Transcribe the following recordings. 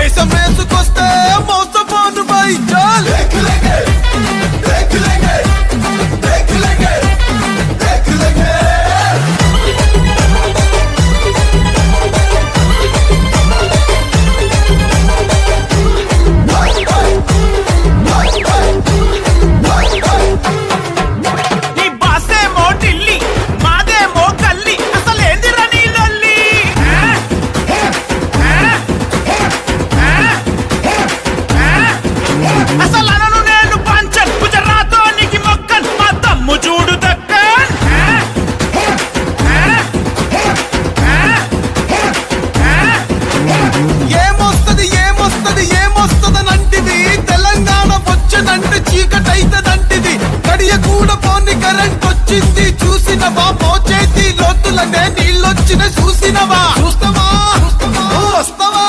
ఏసం వేసుకొస్తే మోసపోను బయట చూడగానే నీళ్ళొచ్చిన చూసినవా? చూస్తావా? వస్తావా?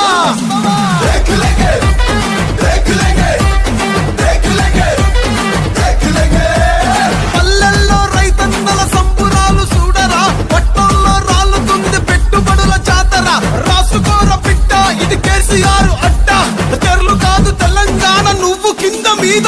పల్లెల్లో రైతన్నల చూడరా. పెట్టుబడుల ఇది కాదు తెలంగాణ నువ్వు కింద మీద